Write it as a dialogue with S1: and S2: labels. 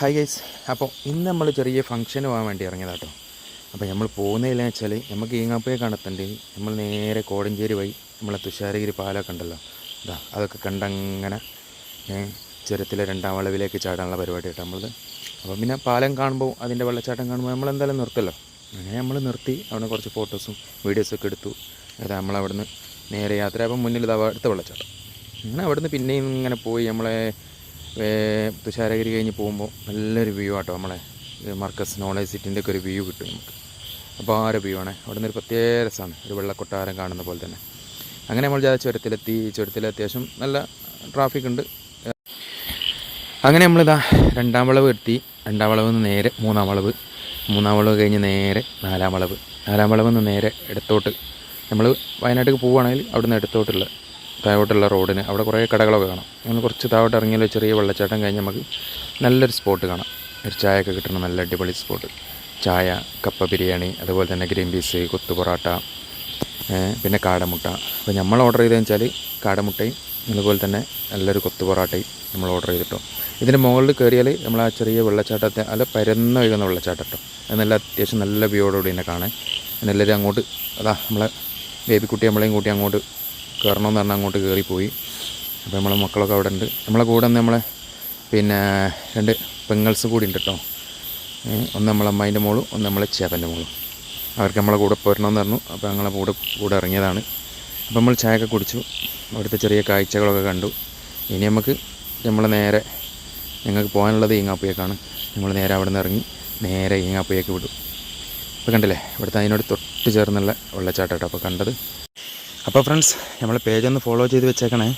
S1: Hi guys അപ്പോൾ ഇന്ന് നമ്മൾ ചെറിയ ഫംഗ്ഷന് പോകാൻ വേണ്ടി ഇറങ്ങിയതാട്ടോ. അപ്പോൾ നമ്മൾ പോകുന്നതിലെന്ന് വെച്ചാൽ നമുക്ക് ഈങ്ങാപ്പയെ കണ്ടെത്തണ്ടേ നമ്മൾ നേരെ കോടഞ്ചേരി വഴി നമ്മളെ തുഷാരഗിരി പാലമൊക്കെ ഉണ്ടല്ലോ. ഇതാ അതൊക്കെ കണ്ടങ്ങനെ ചുരത്തിലെ രണ്ടാം വളവിലേക്ക് ചാടാനുള്ള പരിപാടി കേട്ടോ നമ്മൾ അപ്പോൾ പിന്നെ പാലം കാണുമ്പോൾ അതിന്റെ വെള്ളച്ചാട്ടം കാണുമ്പോൾ നമ്മൾ എന്തായാലും നിർത്തല്ലോ. അങ്ങനെ നമ്മൾ നിർത്തി അവിടെ കുറച്ച് ഫോട്ടോസും വീഡിയോസൊക്കെ എടുത്തു. അതായത് നമ്മളവിടുന്ന് നേരെ യാത്ര. ആകുമ്പോൾ മുന്നിൽ ഇതാ അടുത്ത വെള്ളച്ചാട്ടം. അങ്ങനെ അവിടുന്ന് പിന്നെയും ഇങ്ങനെ പോയി നമ്മളെ തുഷാരഗിരി കഴിഞ്ഞ് പോകുമ്പോൾ നല്ലൊരു വ്യൂ ആട്ടോ നമ്മളെ മർക്കസ് നോളേജ് സിറ്റിന്റെ ഒക്കെ ഒരു വ്യൂ കിട്ടും നമുക്ക്. അപ്പോൾ ആ ഒരു വ്യൂ ആണ്. അവിടെ നിന്ന് ഒരു പ്രത്യേക രസമാണ്. ഒരു വെള്ളക്കൊട്ടാരം കാണുന്ന പോലെ തന്നെ. അങ്ങനെ നമ്മൾ ജാതി ചുരത്തിലെത്തി. ചുരത്തിൽ അത്യാവശ്യം നല്ല ട്രാഫിക് ഉണ്ട്. അങ്ങനെ നമ്മളിതാ രണ്ടാം വളവ് എത്തി. രണ്ടാം വളവ് നിന്ന് നേരെ മൂന്നാം വളവ്. മൂന്നാം വളവ് കഴിഞ്ഞ് നേരെ നാലാം വളവ്. നാലാം വളവ് നിന്ന് നേരെ ഇടത്തോട്ട്. നമ്മൾ വയനാട്ടിലേക്ക് പോവുകയാണെങ്കിൽ അവിടുന്ന് ഇടത്തോട്ടുള്ള താഴോട്ടുള്ള റോഡിന് അവിടെ കുറേ കടകളൊക്കെ കാണാം. അങ്ങനെ കുറച്ച് താഴോട്ട് ഇറങ്ങിയാൽ ചെറിയ വെള്ളച്ചാട്ടം കഴിഞ്ഞ് നമുക്ക് നല്ലൊരു സ്പോട്ട് കാണാം. ഒരു ചായയൊക്കെ കിട്ടണം നല്ല അടിപൊളി സ്പോട്ട് ചായ കപ്പ ബിരിയാണി അതുപോലെ തന്നെ ഗ്രീൻ പീസ് കൊത്തു പൊറോട്ട പിന്നെ കാടമുട്ട. അപ്പോൾ നമ്മൾ ഓർഡർ ചെയ്തതെന്ന് വെച്ചാൽ കാടമുട്ടയും അതുപോലെ തന്നെ നല്ലൊരു കൊത്തു പൊറോട്ടയും നമ്മൾ ഓർഡർ ചെയ്തിട്ടോ. ഇതിന്റെ മുകളിൽ കയറിയാൽ നമ്മൾ ആ ചെറിയ വെള്ളച്ചാട്ടത്തെ അല്ല പരന്ന് ഒഴുകുന്ന വെള്ളച്ചാട്ടം കേട്ടോ അത് നല്ല അത്യാവശ്യം നല്ല വ്യൂയോടുകൂടി തന്നെ കാണാൻ. എല്ലാവരും അങ്ങോട്ട് അതാ നമ്മളെ ബേബിക്കുട്ടി നമ്മളെയും കൂട്ടി അങ്ങോട്ട് കയറണമെന്ന് പറഞ്ഞാൽ അങ്ങോട്ട് കയറിപ്പോയി അപ്പോൾ നമ്മളെ മക്കളൊക്കെ അവിടെ ഉണ്ട്. നമ്മളെ കൂടെ ഒന്ന് നമ്മളെ പിന്നെ രണ്ട് പെങ്ങൾസ് കൂടി ഉണ്ട് കേട്ടോ ഒന്ന് നമ്മളെ അമ്മായിന്റെ മോളും ഒന്ന് നമ്മളെ ചേപ്പന്റെ മോളും. അവർക്ക് നമ്മളെ കൂടെ പോരണമെന്ന് പറഞ്ഞു. അപ്പോൾ ഞങ്ങളെ കൂടെ കൂടെ ഇറങ്ങിയതാണ്. അപ്പോൾ നമ്മൾ ചായയൊക്കെ കുടിച്ചു. അവിടുത്തെ ചെറിയ കാഴ്ചകളൊക്കെ കണ്ടു. ഇനി നമുക്ക് നമ്മൾ നേരെ ഞങ്ങൾക്ക് പോകാനുള്ളത് ഈങ്ങാപ്പുഴക്കാണ്. നമ്മൾ നേരെ അവിടെ നിന്ന് ഇറങ്ങി നേരെ ഈങ്ങാപ്പുഴയ്ക്ക് വിടും. ഇപ്പോൾ കണ്ടില്ലേ? ഇവിടുത്തെ അതിനോട് തൊട്ട് ചേർന്നുള്ള വെള്ളച്ചാട്ടം അപ്പോൾ കണ്ടത് അപ്പോൾ ഫ്രണ്ട്സ് നമ്മളെ പേജ് ഒന്ന് ഫോളോ ചെയ്ത് വെച്ചേക്കണേ.